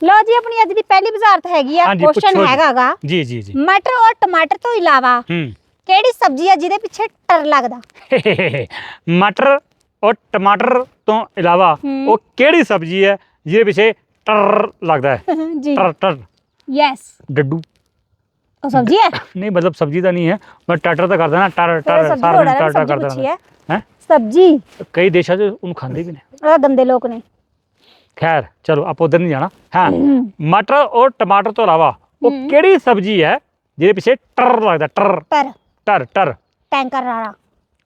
ਲਓ ਜੀ ਆਪਣੀ ਅੱਜ ਦੀ ਪਹਿਲੀ ਬੁਝਾਰਤ ਹੈਗੀ ਆ ਹਾਂਜੀ, ਕੁਐਸਚਨ ਪੁੱਛੋ ਜੀ। ਹੈਗਾਗਾ। ਜੀ ਜੀ ਜੀ। ਮਟਰ ਔਰ ਟਮਾਟਰ ਤੋਂ ਇਲਾਵਾ ਹੂੰ। ਕਿਹੜੀ ਸਬਜ਼ੀ ਆ ਜਿਹਦੇ ਪਿੱਛੇ ਟਰ ਲੱਗਦਾ? ਮਟਰ ਔਰ ਟਮਾਟਰ ਤੋਂ ਇਲਾਵਾ ਹੂੰ। ਉਹ ਕਿਹੜੀ ਸਬਜ਼ੀ ਹੈ ਜਿਹਦੇ ਪਿੱਛੇ ਟਰ ਲੱਗਦਾ ਹੈ? ਜੀ। ਟਰ ਟਰ। ਯੈਸ ਡੱਡੂ। ਉਹ ਸਬਜ਼ੀ ਹੈ? ਨਹੀਂ ਮਤਲਬ ਸਬਜ਼ੀ ਤਾਂ ਨਹੀਂ ਹੈ ਮੈਂ ਟਰ ਤਾਂ ਕਰਦਾ ਨਾ ਟਰ ਟਰ ਸਬਜ਼ੀ ਸਾਰਾ ਦਿਨ ਟਰ ਸਬਜ਼ੀ ਕਰਦਾ ਪੁੱਛੀ ਹੈ। ਹੈ? ਸਬਜ਼ੀ? ਕਈ ਦੇਸ਼ਾਂ 'ਚ ਉਹਨੂੰ ਖਾਂਦੇ ਵੀ ਨੇ। ਉਹ ਗੰਦੇ ਲੋਕ ਨੇ। ਖੈਰ ਚਲੋ ਆਪਾਂ ਉਧਰ ਨਹੀਂ ਜਾਣਾ। ਹਾਂ। ਮਟਰ ਔਰ ਟਮਾਟਰ ਤੋਂ ਇਲਾਵਾ ਉਹ। ਕਿਹੜੀ ਸਬਜ਼ੀ ਹੈ ਜਿਹਦੇ ਪਿੱਛੇ ਟਰ ਲੱਗਦਾ ਟਰ। ਟਰ। ਟਰ ਟਰ। ਟੈਂਕਰ ਵਾਲਾ।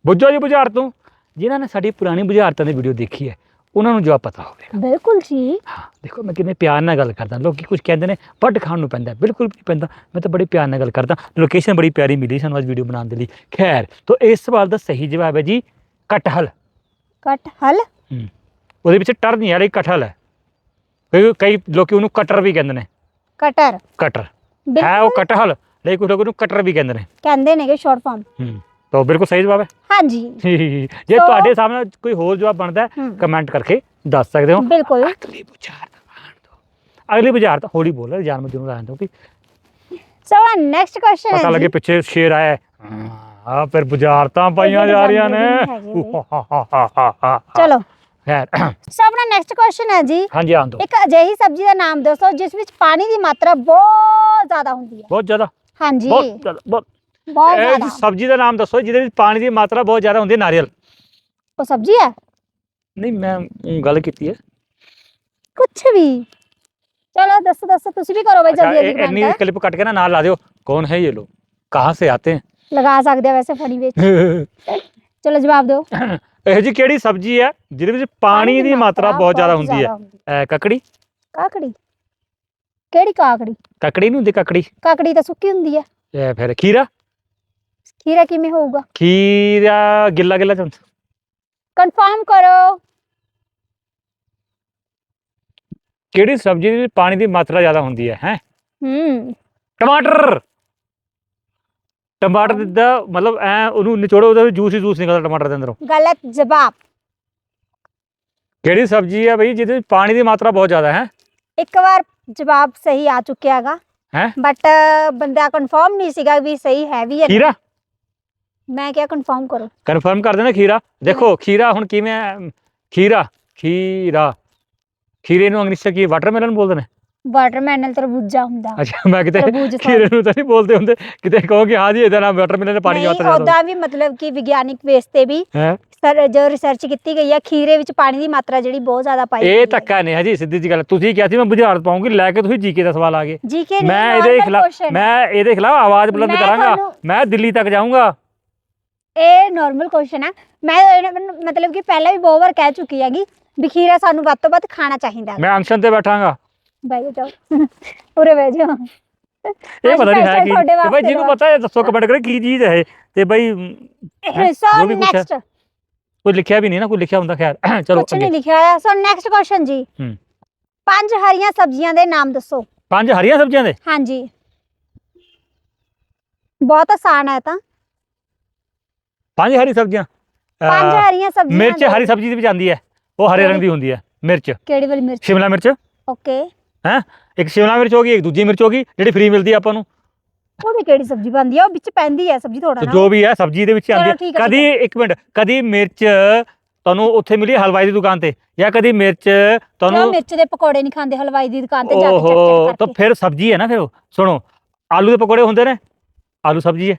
ਬੁੱਝੋ ਜੀ ਬੁਝਾਰਤ ਤੋਂ। ਜਿਨ੍ਹਾਂ ਨੇ ਸਾਡੀ ਪੁਰਾਣੀ ਬੁਝਾਰਤਾਂ ਦੀ ਵੀਡੀਓ ਦੇਖੀ ਹੈ ਉਹਨਾਂ ਨੂੰ ਜਵਾਬ ਪਤਾ ਹੋਵੇਗਾ। ਬਿਲਕੁਲ ਜੀ। ਹਾਂ ਦੇਖੋ ਮੈਂ ਕਿੰਨੇ ਪਿਆਰ ਨਾਲ ਗੱਲ ਕਰਦਾ। ਲੋਕੀ ਕੁਝ ਕਹਿੰਦੇ ਨੇ ਵੱਡ ਖਾਣ ਨੂੰ ਪੈਂਦਾ ਬਿਲਕੁਲ ਵੀ ਨਹੀਂ ਪੈਂਦਾ। ਮੈਂ ਤਾਂ ਬੜੇ ਪਿਆਰ ਨਾਲ ਗੱਲ ਕਰਦਾ। ਲੋਕੇਸ਼ਨ ਬੜੀ ਪਿਆਰੀ ਮਿਲੀ ਸਾਨੂੰ ਅੱਜ ਵੀਡੀਓ ਬਣਾਉਣ ਦੇ ਲਈ। ਖੈਰ ਤੋਂ ਇਸ ਸਵਾਲ ਦਾ ਸਹੀ ਜਵਾਬ ਹੈ ਜੀ ਕਟਹਲ। ਕਟ ਹਲ ਹੂੰ। ਉਹਦੇ ਵਿੱਚ ਟਰ ਨਹੀਂ ਹੈ ਇਹ ਕਟਹਲ ਹੈ। ਕਈ ਕਈ ਲੋਕੀ ਉਹਨੂੰ ਕਟਰ ਵੀ ਕਹਿੰਦੇ ਨੇ। ਕਟਰ? ਕਟਰ। ਹੈ ਉਹ ਕਟਹਲ ਲੇਕਿਨ ਕੁਝ ਲੋਕ ਉਹਨੂੰ ਕਟਰ ਵੀ ਕਹਿੰਦੇ ਨੇ। ਕਹਿੰਦੇ ਨੇਗੇ ਸ਼ਾਰਟ ਫਾਰਮ ਹੂੰ ਤਾਂ ਬਿਲਕੁਲ ਸਹੀ ਜਵਾਬ ਹੈ। ਹਾਂਜੀ। ਜੇ ਤੁਹਾਡੇ ਸਾਹਮਣੇ ਕੋਈ ਹੋਰ ਜਵਾਬ ਬਣਦਾ। ਕਮੈਂਟ ਕਰਕੇ ਦੱਸ ਸਕਦੇ ਹੋ। ਬਿਲਕੁਲ। ਅਗਲੀ ਬੁਝਾਰਤ ਆਉਣ ਦਿਓ। ਅਗਲੀ ਬੁਝਾਰਤ ਹੌਲੀ ਬੋਲ ਜਾਨ ਮਤ ਨੂੰ ਆਣ ਦਿਓ ਕਿ ਸੋ ਨੈਕਸਟ ਕੁਐਸਚਨ ਪਤਾ ਲੱਗੇ ਪਿੱਛੇ ਸ਼ੇਰ ਆਇਆ ਆ ਫਿਰ ਬੁਝਾਰਤਾਂ ਪਾਈਆਂ ਜਾ ਰਹੀਆਂ ਨੇ। ਚਲੋ ਚਲੋ। ਖੈਰ। ਸੋ ਆਪਣਾ ਨੈਕਸਟ ਕੁਐਸਚਨ ਹੈ ਜੀ ਹਾਂਜੀ ਆਂ ਦੋ ਇੱਕ ਅਜਿਹੀ ਸਬਜ਼ੀ ਦਾ ਨਾਮ ਦੱਸੋ ਜਿਸ ਵਿੱਚ ਪਾਣੀ ਦੀ ਮਾਤਰਾ ਬਹੁਤ ਜ਼ਿਆਦਾ ਹੁੰਦੀ ਹੈ ਬਹੁਤ ਜ਼ਿਆਦਾ ਹਾਂਜੀ ਬਹੁਤ ਜ਼ਿਆਦਾ ਬਹੁਤ ਬਹੁਤ ਇਹ ਜ਼ਿਆਦਾ ਸਬਜ਼ੀ ਦਾ ਨਾਮ ਦੱਸੋ ਜਿਹਦੇ ਵਿੱਚ ਪਾਣੀ ਦੀ ਮਾਤਰਾ ਬਹੁਤ ਜ਼ਿਆਦਾ ਹੁੰਦੀ ਹੈ ਨਾਰੀਅਲ ਉਹ ਸਬਜ਼ੀ ਹੈ ਨਹੀਂ ਮੈਂ ਊਂ ਗੱਲ ਕੀਤੀ ਹੈ ਕੁਛ ਵੀ ਚਲੋ ਦੱਸੋ ਦੱਸੋ ਤੁਸੀਂ ਵੀ ਕਰੋ ਬਈ अच्छा, ਜਲਦੀ ए- ਜਲਦੀ इतनी ਕਮੈਂਟ क्लिप कट के ना नाल ला दो कौन है ये लोग कहाँ से आते ਲਗਾ ਸਕਦੇ ਆ ਵੈਸੇ ਫੜੀ ਵਿੱਚ हैं ਚਲੋ ਜਵਾਬ ਦਿਓ। ਇਹ ਜੀ ਕਿਹੜੀ ਸਬਜ਼ੀ ਹੈ ਜਿਹਦੇ ਵਿੱਚ ਪਾਣੀ ਦੀ ਮਾਤਰਾ ਬਹੁਤ ਜ਼ਿਆਦਾ ਹੁੰਦੀ ਹੈ? ਐ ਕਕੜੀ? ਕਾਕੜੀ। ਕਿਹੜੀ ਕਾਕੜੀ? ਕਕੜੀ ਨਹੀਂ ਹੁੰਦੀ ਕਕੜੀ। ਕਾਕੜੀ ਤਾਂ ਸੁੱਕੀ ਹੁੰਦੀ ਹੈ। ਇਹ ਫਿਰ ਖੀਰਾ? ਖੀਰਾ ਕਿਵੇਂ ਹੋਊਗਾ? ਖੀਰਾ ਗਿੱਲਾ ਗਿੱਲਾ ਚੰਦ ਕਨਫਰਮ ਕਰੋ। ਕਿਹੜੀ ਸਬਜ਼ੀ ਦੇ ਵਿੱਚ ਪਾਣੀ ਦੀ ਮਾਤਰਾ ਜ਼ਿਆਦਾ ਹੁੰਦੀ ਹੈ ਹੈ? ਹੂੰ। ਟਮਾਟਰ! ਟਮਾਟਰ ਦਾ ਮਤਲਬ ਐ ਉਹਨੂੰ ਨਿਚੋੜੋ ਉਹਦਾ ਜੂਸ ਹੀ ਜੂਸ ਨਿਕਲਦਾ ਟਮਾਟਰ ਦੇ ਅੰਦਰੋਂ। ਗਲਤ ਜਵਾਬ। ਕਿਹੜੀ ਸਬਜ਼ੀ ਹੈ ਬਈ ਜਿਹਦੇ ਵਿੱਚ ਪਾਣੀ ਦੀ ਮਾਤਰਾ ਬਹੁਤ ਜ਼ਿਆਦਾ ਹੈ? ਇੱਕ ਵਾਰ ਜਵਾਬ ਸਹੀ ਆ ਚੁੱਕਿਆ ਹੈਗਾ। ਹੈਂ? ਬਟ ਬੰਦਾ ਕਨਫਰਮ ਨਹੀਂ ਸੀਗਾ ਵੀ ਸਹੀ ਹੈ ਵੀ ਹੈ। ਖੀਰਾ? ਮੈਂ ਕਿਹਾ ਕਨਫਰਮ ਕਰੋ। ਕਨਫਰਮ ਕਰ ਦੇਣਾ ਖੀਰਾ। ਦੇਖੋ ਖੀਰਾ ਹੁਣ ਕਿਵੇਂ ਹੈ? ਖੀਰਾ ਖੀਰਾ। ਖੀਰੇ ਨੂੰ ਅੰਗਰੇਜ਼ੀ 'ਚ ਕੀ ਵਾਟਰਮੈਲਨ ਬੋਲਦੇ ਨੇ? ਵਾਟਰਮੈਲਨ ਤਰਬੂਜਾ ਹੁੰਦਾ। ਅੱਛਾ ਮੈਂ ਕਿਤੇ ਤਰਬੂਜ ਖੀਰੇ ਨੂੰ ਤਾਂ ਨਹੀਂ ਬੋਲਦੇ ਹੁੰਦੇ। ਕਿਤੇ ਕਹੋ ਕਿ ਹਾਂ ਜੀ ਇਹਦਾ ਨਾਮ ਵਾਟਰਮੈਲਨ ਪਾਣੀ ਦੀ ਨਹੀਂ ਉਹਦਾ ਵੀ ਮਤਲਬ ਕਿ ਵਿਗਿਆਨਿਕ ਬੇਸ ਤੇ ਵੀ ਹੈ? ਸਰ ਜੋ ਰਿਸਰਚ ਕੀਤੀ ਗਈ ਹੈ ਖੀਰੇ ਵਿੱਚ ਪਾਣੀ ਦੀ ਮਾਤਰਾ ਜਿਹੜੀ ਬਹੁਤ ਜ਼ਿਆਦਾ ਪਾਈ ਇਹ ਧੱਕਾ ਨਹੀਂ ਹੈ ਜੀ ਸਿੱਧੀ ਜੀ ਗੱਲ ਤੁਸੀਂ ਕਿਹਾ ਸੀ ਮੈਂ ਬੁਝਾਰਤ ਪਾਉਂਗੀ ਲੈ ਕੇ ਤੁਸੀਂ ਜੀਕੇ ਦਾ ਸਵਾਲ ਆ ਗਏ। ਜੀ ਕੇ ਮੈਂ ਇਹਦੇ ਖਿਲਾਫ ਮੈਂ ਇਹਦੇ ਖਿਲਾਫ ਆਵਾਜ਼ ਬੁਲੰਦ ਮੈਂ ਕਰਾਂਗਾ। ਤੁਹਾਨੂੰ- ਮੈਂ ਦਿੱਲੀ ਤੱਕ ਜਾਊਂਗਾ। ਇਹ ਨਾਰਮਲ ਕੁਐਸਚਨ ਹੈ ਮੈਂ ਇਹਨਾਂ ਮਤਲਬ ਕਿ ਪਹਿਲਾਂ ਵੀ ਬਹੁਤ ਵਾਰ ਕਹਿ ਚੁੱਕੀ ਹੈਗੀ ਵੀ ਖੀਰਾ ਸਾਨੂੰ ਵੱਧ ਤੋਂ ਵੱਧ ਖਾਣਾ ਚਾਹੀਦਾ। ਮੈਂ ਅੰਸ਼ਨ ਤੇ ਬੈਠਾਂਗਾ। ਬਹਿ ਜਾਓ ਉਰੇ ਬਹਿ ਜਾਓ। ਇਹ ਪਤਾ ਨਹੀਂ ਹੈ ਕੀ ਤੇ ਜਿਹਨੂੰ ਪਤਾ ਹੈ ਦੱਸੋ ਕਮੈਂਟ ਕਰੇ ਕੀ ਚੀਜ਼ ਹੈ। ਤੇ ਹੈਂ? ਸੋ। ਨੈਕਸਟ ਕੋਈ ਲਿਖਿਆ ਵੀ ਨਹੀਂ ਨਾ ਕੋਈ ਲਿਖਿਆ ਹੁੰਦਾ ਖੈਰ। ਚਲੋ ਕੁਝ ਨਹੀਂ ਲਿਖਿਆ ਹੋਇਆ। ਸੋ ਨੈਕਸਟ ਕੁਐਸਚਨ ਜੀ। ਪੰਜ ਹਰੀਆਂ ਸਬਜ਼ੀਆਂ ਦੇ ਨਾਮ ਦੱਸੋ। ਪੰਜ ਹਰੀਆਂ ਸਬਜ਼ੀਆਂ ਦੇ? ਹਾਂਜੀ। ਬਹੁਤ ਆਸਾਨ ਹੈ ਤਾਂ। ਪੰਜ ਹਰੀ ਸਬਜ਼ੀਆਂ? ਪੰਜ ਹਰੀਆਂ ਸਬਜ਼ੀਆਂ ਮਿਰਚ ਹਰੀ ਸਬਜ਼ੀ ਦੇ ਵਿੱਚ ਆਉਂਦੀ ਹੈ। ਉਹ ਹਰੇ ਰੰਗ ਦੀ ਹੁੰਦੀ ਹੈ। ਮਿਰਚ। ਕਿਹੜੀ ਵਾਲੀ ਮਿਰਚ? ਸ਼ਿਮਲਾ ਮਿਰਚ। ਓਕੇ। ਇੱਕ ਸ਼ਿਮਲਾ ਮਿਰਚ ਹੋ ਗਈ ਇੱਕ ਦੂਜੀ ਮਿਰਚ ਹੋ ਗਈ ਜਿਹੜੀ ਫ੍ਰੀ ਮਿਲਦੀ ਹੈ ਆਪਾਂ ਨੂੰ। ਉਹਦੀ ਕਿਹੜੀ ਸਬਜ਼ੀ ਬਣਦੀ ਹੈ ਉਹ ਵਿੱਚ ਪੈਂਦੀ ਹੈ ਸਬਜ਼ੀ ਥੋੜਾ ਤੇ ਨਾ। ਜੋ ਵੀ ਹੈ ਸਬਜ਼ੀ ਦੇ ਵਿੱਚ ਆਉਂਦੀ ਚਲੋ ਹੈ ਠੀਕ ਹੈ, ਕਦੀ ਇੱਕ ਮਿੰਟ ਕਦੀ ਮਿਰਚ ਤੁਹਾਨੂੰ ਉੱਥੇ ਮਿਲੀ ਹਲਵਾਈ ਦੀ ਦੁਕਾਨ ਤੇ? ਜਾਂ ਕਦੀ ਮਿਰਚ ਕਿਉਂ ਤੁਹਾਨੂੰ ਮਿਰਚ ਦੇ ਪਕੌੜੇ ਨਹੀਂ ਖਾਂਦੇ ਹਲਵਾਈ ਦੀ ਦੁਕਾਨ ਤੇ ਜਾ ਕੇ ਚੱਕ ਓਹੋ ਚੱਕ ਤਾਂ ਕਰਕੇ। ਫਿਰ ਸਬਜ਼ੀ ਹੈ ਨਾ ਫਿਰ ਉਹ। ਸੁਣੋ ਆਲੂ ਦੇ ਪਕੌੜੇ ਹੁੰਦੇ ਨੇ? ਆਲੂ ਸਬਜ਼ੀ ਹੈ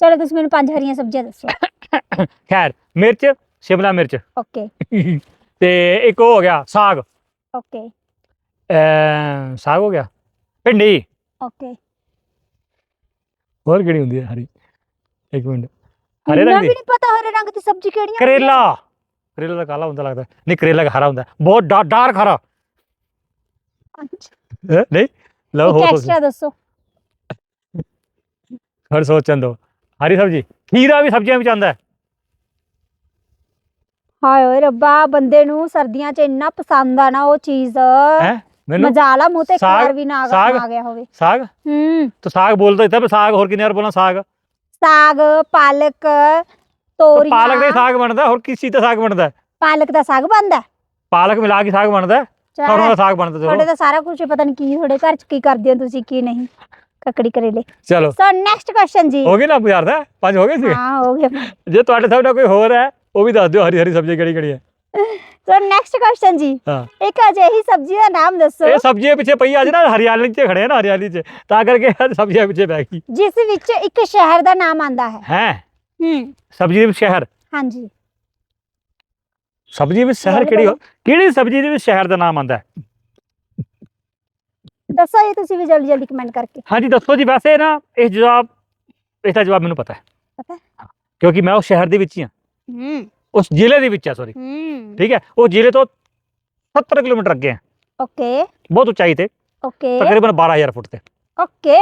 ਚਲੋ ਤੁਸੀਂ ਮੈਨੂੰ ਪੰਜ ਹਰੀਆਂ ਸਬਜ਼ੀਆਂ ਦੱਸੋ। ਖੈਰ ਮਿਰਚ ਸ਼ਿਮਲਾ ਮਿਰਚ। ਓਕੇ। ਤੇ ਇੱਕ ਉਹ ਹੋ ਗਿਆ ਸਾਗ। ਓਕੇ। ਅਮ ਸਾਗ ਹੋ ਗਿਆ। ਭਿੰਡੀ। ਓਕੇ। ਹੋਰ ਕਿਹੜੀ ਹੁੰਦੀ ਹੈ ਹਰੀ? ਇੱਕ ਮਿੰਟ। ਹਰੇ ਮੈਨੂੰ ਰੰਗ ਵੀ ਦੀ ਨਹੀਂ ਪਤਾ ਹਰੇ ਰੰਗ ਦੀ ਸਬਜ਼ੀ ਕਿਹੜੀਆਂ ਕਰੇਲਾ। ਕਰੇਲਾ ਦਾ ਕਾਲਾ ਹੁੰਦਾ ਲੱਗਦਾ। ਨਹੀਂ ਕਰੇਲਾ ਦਾ ਹਰਾ ਹੁੰਦਾ। ਬਹੁਤ ਡਾਰਕ ਹਰਾ? ਹੈਂ? ਨਹੀਂ? ਲਓ ਇੱਕ ਹੋਰ ਸੋਚ ਐਕਸਟਰਾ ਦੱਸੋ। ਹੋਰ ਸੋਚਣ ਦੋ। ਹਰੀ ਸਬਜ਼ੀ? ਖੀਰਾ ਵੀ ਸਬਜ਼ੀਆਂ ਵਿੱਚ ਆਉਂਦਾ ਹੈ। ਹਾਏ ਓਏ ਰੱਬਾ ਬੰਦੇ ਨੂੰ ਸਰਦੀਆਂ 'ਚ ਇੰਨਾ ਪਸੰਦ ਆ ਨਾ ਉਹ ਚੀਜ਼। ਹੈ? ਮੈਨੂੰ ਮਜ਼ਾ ਲਾ ਮੂੰਹ ਤੇ ਇੱਕ ਸਾਗ- ਵਾਰ ਵੀ ਨਾ ਸਾਗ- ਆ ਗਿਆ ਹੋਵੇ। ਸਾਗ? ਹੂੰ। ਤਾਂ ਸਾਗ ਬੋਲਦਾ ਇੱਥੇ ਸਾਗ ਹੋਰ ਕਿੰਨੇ ਵਾਰ ਬੋਲਾਂ? ਸਾਗ। ਸਾਗ ਪਾਲਕ ਤੋਰੀਆਂ। ਪਾਲਕ ਦਾ ਹੀ ਸਾਗ ਬਣਦਾ ਹੋਰ ਕਿਸ ਚੀਜ਼ ਦਾ ਸਾਗ ਬਣਦਾ? ਹੈ? ਪਾਲਕ ਦਾ ਸਾਗ ਬਣਦਾ? ਪਾਲਕ ਮਿਲਾ ਕੇ ਸਾਗ ਬਣਦਾ? ਹੈ। ਸਰੋਂ ਦਾ ਸਾਗ ਬਣਦਾ ਤੁਹਾਡੇ ਚਲੋ ਤਾਂ ਸਾਰਾ ਕੁਝ ਪਤਾ ਨਹੀਂ ਕੀ ਤੁਹਾਡੇ ਘਰ ਚ ਕੀ ਕਰਦੇ ਹੋ ਤੁਸੀਂ ਕੀ ਨਹੀਂ? ਕੱਕੜੀ ਕਰੇਲੇ। ਚਲੋ। ਸੋ ਨੈਕਸਟ ਕੁਐਸਚਨ ਜੀ। ਹੋ ਗਏ ਨਾ ਪੁਜਾਰਦਾ ਪੰਜ ਹੋ ਗਏ ਸੀ ਹਾਂ ਹੋ ਗਿਆ ਜੇ ਤੁਹਾਡੇ ਸਾਹਮਣੇ ਕੋਈ ਹੋਰ ਹੈ ਉਹ ਵੀ ਦੱਸ ਦਿਓ ਹਰੀ ਹਰੀ ਸਬਜ਼ੀ ਕਿਹੜੀ ਕਿਹੜੀ ਹੈ ਸੋ ਨੈਕਸਟ ਕੁਐਸਚਨ ਜੀ। ਹਾਂ। ਇੱਕ ਅਜਿਹੀ ਸਬਜ਼ੀ ਦਾ ਨਾਮ ਦੱਸੋ। ਇਹ ਸਬਜ਼ੀਆਂ ਪਿੱਛੇ ਪਈ ਅੱਜ ਨਾ ਹਰਿਆਲੀ 'ਚ ਖੜੇ ਆ ਨਾ ਹਰਿਆਲੀ 'ਚ। ਤਾਂ ਕਰਕੇ ਇਹ ਸਬਜ਼ੀਆਂ ਪਿੱਛੇ ਬੈ ਗਈ। ਜਿਸ ਵਿੱਚ ਇੱਕ ਸ਼ਹਿਰ ਦਾ ਨਾਮ ਆਂਦਾ ਹੈ। ਹੈ? ਹੂੰ। ਸਬਜ਼ੀ ਦੇ ਵਿੱਚ ਸ਼ਹਿਰ? ਹਾਂਜੀ। ਸਬਜ਼ੀ ਵਿੱਚ ਸ਼ਹਿਰ ਕਿਹੜੀ ਹੋ-। ਕਿਹੜੀ ਸਬਜ਼ੀ ਦੇ ਵਿੱਚ ਸ਼ਹਿਰ ਦਾ ਨਾਮ ਆਂਦਾ ਹੈ? ਦੱਸੋ ਇਹ ਤੁਸੀਂ ਵੀ ਜਲਦੀ ਜਲਦੀ ਕਮੈਂਟ ਕਰਕੇ। ਹਾਂਜੀ ਦੱਸੋ ਜੀ। ਵੈਸੇ ਨਾ ਇਹ ਜਵਾਬ ਇਹਦਾ ਜਵਾਬ ਮੈਨੂੰ ਪਤਾ ਹੈ। ਪਤਾ ਹੈ? ਹਾਂ, ਕਿਉਂਕਿ ਮੈਂ ਉਸ ਸ਼ਹਿਰ ਦੇ ਵਿੱਚ ਹੀ ਹਾਂ। ਹੂੰ। ਉਸ ਜ਼ਿਲ੍ਹੇ ਦੇ ਵਿੱਚ ਆ ਸੌਰੀ ਹੂੰ। ਠੀਕ ਹੈ ਉਹ ਜ਼ਿਲ੍ਹੇ ਤੋਂ 70 ਕਿਲੋਮੀਟਰ ਅੱਗੇ ਹੈ ਓਕੇ ਬਹੁਤ ਉਚਾਈ ਤੇ ਓਕੇ ਤਕਰੀਬਨ 12000 ਫੁੱਟ ਤੇ ਓਕੇ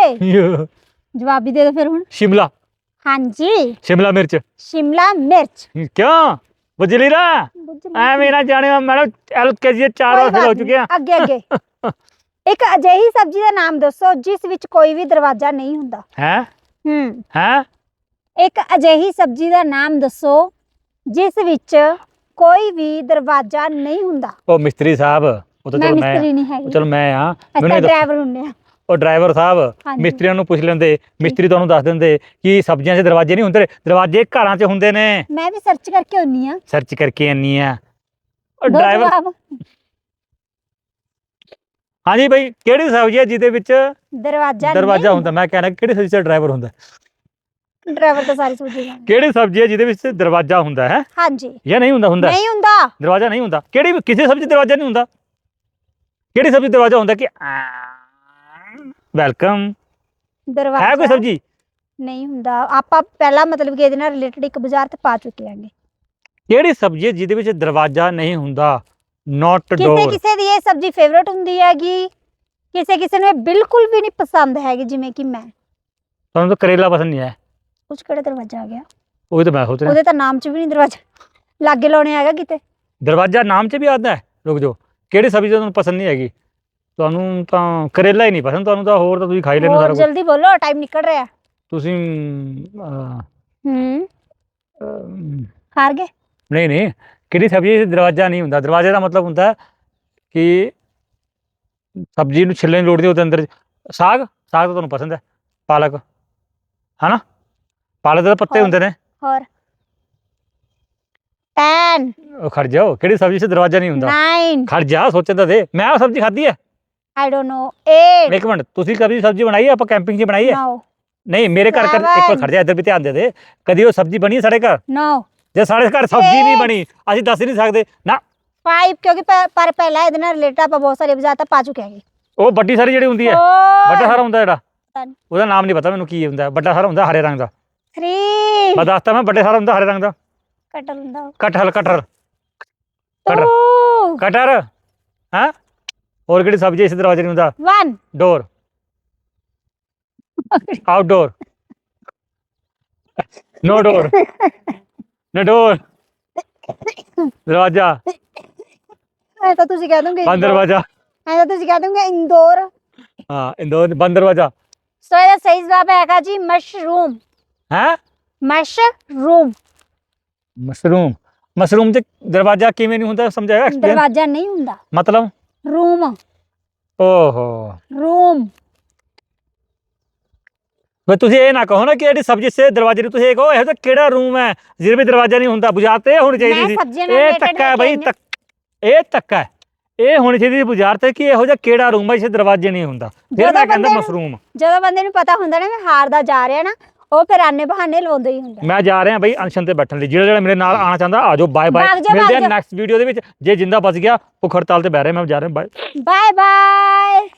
ਜਵਾਬ ਵੀ ਦੇ ਦਿਓ ਫਿਰ ਹੁਣ ਸ਼ਿਮਲਾ ਹਾਂਜੀ ਸ਼ਿਮਲਾ ਮਿਰਚ ਸ਼ਿਮਲਾ ਮਿਰਚ ਕਿਉਂ ਬੁਝਲੀ ਨਾ ਐਵੇਂ ਨਾ ਜਾਣਿਓ ਮੈਡਮ ਐਲਕੇਜੀ ਦੇ ਚਾਰ ਵਾਰ ਕੋਈ ਹੋ ਬਾਤ ਚੁੱਕੇ ਆ ਨਹੀਂ, ਅੱਗੇ ਅੱਗੇ ਇੱਕ ਅਜਿਹੀ ਸਬਜ਼ੀ ਦਾ ਨਾਮ ਦੱਸੋ ਜਿਸ ਵਿੱਚ ਕੋਈ ਵੀ ਦਰਵਾਜ਼ਾ ਨਹੀਂ ਹੁੰਦਾ ਹੈ ਹੂੰ ਹੈ ਇੱਕ ਅਜਿਹੀ ਸਬਜ਼ੀ ਦਾ ਨਾਮ ਦੱਸੋ ਜਿਸ ਵਿੱਚ ਕੋਈ ਵੀ ਦਰਵਾਜ਼ਾ ਨਹੀਂ ਹੁੰਦਾ। ਉਹ ਮਿਸਤਰੀ ਸਾਹਿਬ ਉਹ ਤਾਂ ਮੈਂ ਚਲੋ ਮੈਂ ਮਿਸਤਰੀ ਨਹੀਂ ਹੈਗੀ। ਚਲੋ ਮੈਂ ਆ। ਅੱਛਾ ਮੈਨੂੰ ਇਹ ਦੱਸੋ, ਡਰਾਈਵਰ ਹੁੰਨੇ ਆ। ਉਹ ਡਰਾਈਵਰ ਸਾਹਿਬ ਹਾਂਜੀ। ਮਿਸਤਰੀਆਂ ਨੂੰ ਪੁੱਛ ਲੈਂਦੇ ਮਿਸਤਰੀ ਤੁਹਾਨੂੰ ਦੱਸ ਦਿੰਦੇ ਕਿ ਸਬਜ਼ੀਆਂ 'ਚ ਦਰਵਾਜ਼ੇ ਨਹੀਂ ਹੁੰਦੇ ਦਰਵਾਜ਼ੇ ਘਰਾਂ 'ਚ ਹੁੰਦੇ ਨੇ। ਮੈਂ ਵੀ ਸਰਚ ਕਰਕੇ ਹੁੰਨੀ ਆ ਸਰਚ ਕਰਕੇ ਆਨੀ ਆ ਉਹ ਦੋ ਡਰਾਈਵਰ ਜਵਾਬ। ਹਾਂਜੀ ਭਾਈ ਕਿਹੜੀ ਸਬਜ਼ੀ ਹੈ ਜਿਹਦੇ ਵਿੱਚ ਦਰਵਾਜ਼ਾ ਦਰਵਾਜ਼ਾ ਹੁੰਦਾ। ਮੈਂ ਕਹਿਣਾ ਕਿਹੜੀ ਸਬਜ਼ੀ 'ਚ ਡਰਾਈਵਰ ਹੁੰਦਾ? ਡਰਾਈਵਰ ਤਾਂ ਸਾਰੀ ਸੋਚੀ ਜਾਂਦੇ ਕਿਹੜੀ ਸਬਜ਼ੀ ਹੈ ਜਿਹਦੇ ਵਿੱਚ ਦਰਵਾਜ਼ਾ ਹੁੰਦਾ ਹੈ? ਹਾਂਜੀ। ਜਾਂ ਨਹੀਂ ਹੁੰਦਾ ਹੁੰਦਾ? ਨਹੀਂ ਹੁੰਦਾ। ਦਰਵਾਜ਼ਾ ਨਹੀਂ ਹੁੰਦਾ। ਕਿਹੜੀ ਵੀ- ਕਿਸੇ ਸਬਜ਼ੀ 'ਚ ਦਰਵਾਜ਼ਾ ਨਹੀਂ ਹੁੰਦਾ? ਕਿਹੜੀ ਸਬਜ਼ੀ 'ਚ ਦਰਵਾਜ਼ਾ ਹੁੰਦਾ ਕਿ ਵੈਲਕਮ। ਦਰਵਾਜ਼ਾ ਹੈ ਕੋਈ ਸਬਜ਼ੀ? ਨਹੀਂ ਹੁੰਦਾ। ਆਪਾਂ ਪਹਿਲਾਂ ਮਤਲਬ ਕਿ ਇਹਦੇ ਨਾਲ ਰਿਲੇਟਡ ਇੱਕ ਬਾਜ਼ਾਰ ਤੇ ਪਾ ਚੁੱਕੇ ਆਂਗੇ ਕਿਹੜੀ ਸਬਜ਼ੀ ਹੈ ਜਿਹਦੇ ਵਿੱਚ ਦਰਵਾਜ਼ਾ ਨਹੀਂ ਹੁੰਦਾ? ਨਾਟ ਕਿਸੇ ਡੋਰ ਕਿਸੇ ਦੀ ਇਹ ਸਬਜ਼ੀ ਫੇਵਰਟ ਹੁੰਦੀ ਹੈਗੀ। ਕਿਸੇ ਕਿਸੇ ਨੂੰ ਇਹ ਬਿਲਕੁਲ ਵੀ ਨਹੀਂ ਪਸੰਦ ਹੈਗੀ ਜਿਵੇਂ ਕਿ ਮੈਂ। ਤੁਹਾਨੂੰ ਤਾਂ ਕਰੇਲਾ ਪਸੰਦ ਨਹੀਂ ਹੈ। ਉਸ ਕਿਹੜਾ ਦਰਵਾਜ਼ਾ ਆ ਗਿਆ? ਉਹ ਤਾਂ ਮੈਂ ਸੋਚ ਰਿਹਾ ਉਹਦੇ ਤਾਂ ਨਾਮ 'ਚ ਵੀ ਨਹੀਂ ਦਰਵਾਜ਼ਾ। ਲਾਗੇ ਲਾਉਣੇ ਹੈਗਾ ਕਿਤੇ? ਦਰਵਾਜ਼ਾ ਨਾਮ 'ਚ ਵੀ ਆਉਂਦਾ ਹੈ? ਰੁਕ ਜਾਓ। ਕਿਹੜੀ ਸਬਜ਼ੀ ਤੁਹਾਨੂੰ ਪਸੰਦ ਨਹੀਂ ਹੈਗੀ? ਤੁਹਾਨੂੰ ਤਾਂ ਕਰੇਲਾ ਹੀ ਨਹੀਂ ਪਸੰਦ। ਤੁਹਾਨੂੰ ਤਾਂ ਹੋਰ ਤਾਂ ਤੁਸੀਂ ਖਾਈ ਲੈਂਦੇ ਹੋਰ ਸਾਰਾ ਕੁਝ ਜਲਦੀ ਬੋਲੋ ਟਾਈਮ ਨਿਕਲ ਰਿਹਾ। ਤੁਸੀਂ ਹੂੰ। ਹਾਰ ਗਏ? ਨਹੀਂ ਨਹੀਂ। ਕਿਹੜੀ ਸਬਜ਼ੀ 'ਚ ਦਰਵਾਜ਼ਾ ਨਹੀਂ ਹੁੰਦਾ? ਦਰਵਾਜ਼ੇ ਦਾ ਮਤਲਬ ਹੁੰਦਾ ਹੈ ਕਿ ਸਬਜ਼ੀ ਨੂੰ ਛਿੱਲਣ ਦੀ ਲੋੜ ਨਹੀਂ ਉਹਦੇ ਅੰਦਰ। ਸਾਗ? ਸਾਗ ਤਾਂ ਤੁਹਾਨੂੰ ਪਸੰਦ ਹੈ? ਪਾਲਕ? ਪਾਲਕ ਦੇ ਤਾਂ ਪੱਤੇ। ਹੁੰਦੇ ਨੇ। ਹੋਰ। 10 ਉਹ ਖੜ ਜਾਓ ਕਿਹੜੀ ਸਬਜ਼ੀ 'ਚ ਦਰਵਾਜ਼ਾ ਨਹੀਂ ਹੁੰਦਾ? 9 ਖੜ ਜਾ ਸੋਚਣ ਤਾਂ ਦੇ। ਮੈਂ ਉਹ ਸਬਜ਼ੀ ਖਾਧੀ ਹੈ। ਆਈ ਡੋਨਟ ਨੋ 8 ਇੱਕ ਮਿੰਟ ਤੁਸੀਂ ਕਦੀ ਸਬਜ਼ੀ ਬਣਾਈ ਹੈ? ਆਪਾਂ ਕੈਂਪਿੰਗ 'ਚ ਬਣਾਈ ਹੈ? ਨੋ ਨਹੀਂ ਮੇਰੇ ਘਰ ਕਰ ਇੱਕ ਵਾਰ. ਖੜ ਜਾ ਇੱਧਰ ਵੀ ਧਿਆਨ ਦੇ ਦੇ। ਕਦੀ ਉਹ ਸਬਜ਼ੀ ਬਣੀ ਸਾਡੇ ਘਰ? ਨੋ ਜੇ ਸਾਡੇ ਘਰ ਸਬਜ਼ੀ ਨਹੀਂ. ਬਣੀ ਅਸੀਂ ਦੱਸ ਨਹੀਂ ਸਕਦੇ। ਨਾ। 5 ਕਿਉਂਕਿ ਪਰ ਪਹਿਲਾਂ ਇਹਦੇ ਨਾਲ ਰਿਲੇਟਡ ਆਪਾਂ ਬਹੁਤ ਸਾਰੇ ਬਾਜ਼ਾਰ ਤਾਂ ਪਾ ਚੁੱਕੇ ਹੈਗੇ। ਉਹ ਵੱਡੀ ਸਾਰੀ ਜਿਹੜੀ ਹੁੰਦੀ ਹੈ। ਵੱਡਾ ਸਾਰਾ ਹੁੰਦਾ ਜਿਹੜਾ। ਉਹਦਾ ਨਾਮ ਨਹੀਂ ਪਤਾ ਮੈਨੂੰ ਕੀ ਹੁੰਦਾ। ਵੱਡਾ ਸਾਰਾ ਹੁੰਦਾ ਹਰੇ ਰੰਗ ਦਾ। 3 ਮੈਂ ਦੱਸਤਾ ਮੈਂ ਵੱਡੇ ਸਾਰਾ ਹੁੰਦਾ ਹਰੇ ਰੰਗ ਦਾ। ਕਟਰ ਹੁੰਦਾ ਕਟਹਲ ਕਟਹਲ। ਕਟਰ 2 ਕਟਰ ਹਾਂ? ਹੋਰ ਕਿਹੜੀ ਸਬਜ਼ੀ ਇਸ ਦਰਵਾਜ਼ੇ ਨਹੀਂ ਹੁੰਦਾ? 1 ਡੋਰ ਆਊਟਡੋਰ ਨੋ ਡੋਰ ਨੋ ਡੋਰ ਦਰਵਾਜ਼ਾ। ਐ ਤਾਂ ਤੁਸੀਂ ਕਹਿ ਦੋਗੇ ਬੰਦ ਦਰਵਾਜ਼ਾ। ਐ ਤਾਂ ਤੁਸੀਂ ਕਹਿ ਦੋਗੇ ਇੰਦੌਰ ਹਾਂ ਇੰਦੌਰ ਬੰਦ ਦਰਵਾਜ਼ਾ। ਸੋ ਇਹਦਾ ਸਹੀ ਜਵਾਬ ਹੈਗਾ ਜੀ ਮਸ਼ਰੂਮ ਹੈ? ਮਸ਼ਰੂਮ। ਮਸ਼ਰੂਮ। ਮਸ਼ਰੂਮ ਚ ਦਰਵਾਜ਼ਾ ਕਿਵੇਂ ਨਹੀਂ ਹੁੰਦਾ ਸਮਝਾਇਆ ਐਕਸਪਲੇਨ ਦਰਵਾਜ਼ਾ ਨਹੀਂ ਹੁੰਦਾ। ਮਤਲਬ? ਰੂਮ। ਓਹੋ। ਰੂਮ। ਵੇ ਤੁਸੀਂ ਇਹ ਨਾ ਕਹੋ ਨਾ ਕਿ ਜਿਹੜੀ ਸਬਜ਼ੀ ਸੇ ਦਰਵਾਜ਼ੇ ਨੂੰ ਤੁਸੀਂ ਇਹ ਕਹੋ ਇਹੋ ਜਿਹਾ ਕਿਹੜਾ ਰੂਮ ਹੈ ਜਿਹਦੇ ਵਿੱਚ ਦਰਵਾਜ਼ਾ ਨਹੀਂ ਹੁੰਦਾ? ਬੁਝਾਰਤ ਇਹ ਹੋਣੀ ਚਾਹੀਦੀ ਮੈਂ ਸੀ। ਸਬਜ਼ੀਆਂ ਨਾਲ ਇਹ related ਧੱਕਾ ਹੈ ਬਈ ਆਈ ਹਾਂ। ਧੱਕ ਇਹ ਧੱਕਾ ਹੈ। ਇਹ ਹੋਣੀ ਚਾਹੀਦੀ ਸੀ ਬੁਝਾਰਤ ਕਿ ਇਹੋ ਜਿਹਾ ਕਿਹੜਾ ਰੂਮ ਹੈ ਜਿੱਥੇ ਦਰਵਾਜ਼ੇ ਨਹੀਂ ਹੁੰਦਾ। ਫਿਰ ਜਦੋਂ ਮੈਂ ਕਹਿੰਦਾ ਬੰਦੇ ਨੂੰ- ਮਸ਼ਰੂਮ। ਜਦੋਂ ਬੰਦੇ ਨੂੰ ਪਤਾ ਹੁੰਦਾ ਨਾ ਮੈਂ ਹਾਰਦਾ ਜਾ ਰਿਹਾ ਨਾ ਉਹ ਫਿਰ ਆਨੇ ਬਹਾਨੇ ਲਵਾਉਂਦਾ ਹੀ ਹੁੰਦਾ ਮੈਂ ਜਾ ਰਿਹਾ ਬਈ ਅਨਸ਼ਨ ਤੇ ਬੈਠਣ ਲਈ। ਜਿਹੜਾ ਜਿਹੜਾ ਮੇਰੇ ਨਾਲ ਆਣਾ ਚਾਹੁੰਦਾ ਆ ਜਾਓ ਬਾਏ ਬਾਏ ਭਾਗ ਮਿਲਦੇ ਭਾਗ ਆ। ਨੈਕਸਟ ਵੀਡੀਓ ਦੇ ਵਿੱਚ। ਜੇ ਜਿੰਦਾ ਬਚ ਗਿਆ ਭੁੱਖ ਹੜਤਾਲ ਤੇ ਬਹਿ ਰਿਹਾ ਮੈਂ ਜਾ ਰਿਹਾ ਬਾਏ ਬਾਏ ਬਾਏ